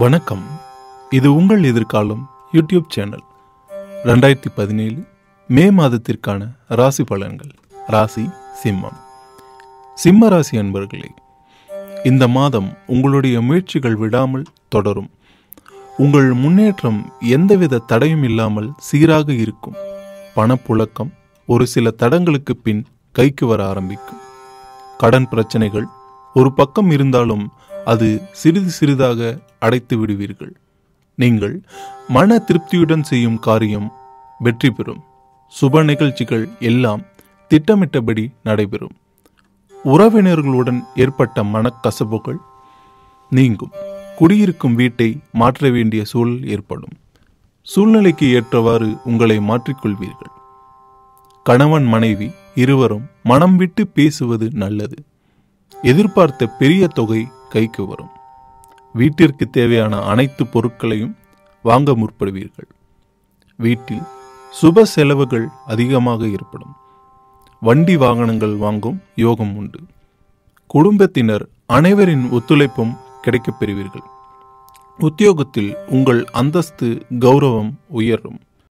வணக்கம். இது உங்கள் எதிர்காலம் யூடியூப் சேனல். ரெண்டாயிரத்தி பதினேழு மே மாதத்திற்கான ராசி பலன்கள். ராசி சிம்மம். சிம்ம ராசி அன்பர்களே இந்த மாதம் உங்களுடைய முயற்சிகள் விடாமல் தொடரும். உங்கள் முன்னேற்றம் எந்தவித தடையும் இல்லாமல் சீராக இருக்கும். பணப்புழக்கம் ஒரு சில தடங்களுக்கு பின் கைக்கு வர ஆரம்பிக்கும். கடன் பிரச்சனைகள் ஒரு பக்கம் இருந்தாலும் அது சிறிது சிறிதாக அடைத்து விடுவீர்கள். நீங்கள் மன திருப்தியுடன் செய்யும் காரியம் வெற்றி பெறும். சுப நிகழ்ச்சிகள் எல்லாம் திட்டமிட்டபடி நடைபெறும். உறவினர்களுடன் ஏற்பட்ட மனக்கசப்புகள் நீங்கும். குடியிருக்கும் வீட்டை மாற்ற வேண்டிய சூழல் ஏற்படும். சூழ்நிலைக்கு ஏற்றவாறு உங்களை மாற்றிக்கொள்வீர்கள். கணவன் மனைவி இருவரும் மனம் விட்டு பேசுவது நல்லது. எதிர்பார்த்த பெரிய தொகை கைக்கு வரும். வீட்டிற்கு தேவையான அனைத்து பொருட்களையும் வாங்க முற்படுவீர்கள். வீட்டில் சுப செலவுகள் அதிகமாக ஏற்படும். வண்டி வாகனங்கள் வாங்கும் யோகம் உண்டு. குடும்பத்தினர் அனைவரின் ஒத்துழைப்பும் கிடைக்கப் பெறுவீர்கள். உத்தியோகத்தில் உங்கள் அந்தஸ்து கௌரவம் உயரும்.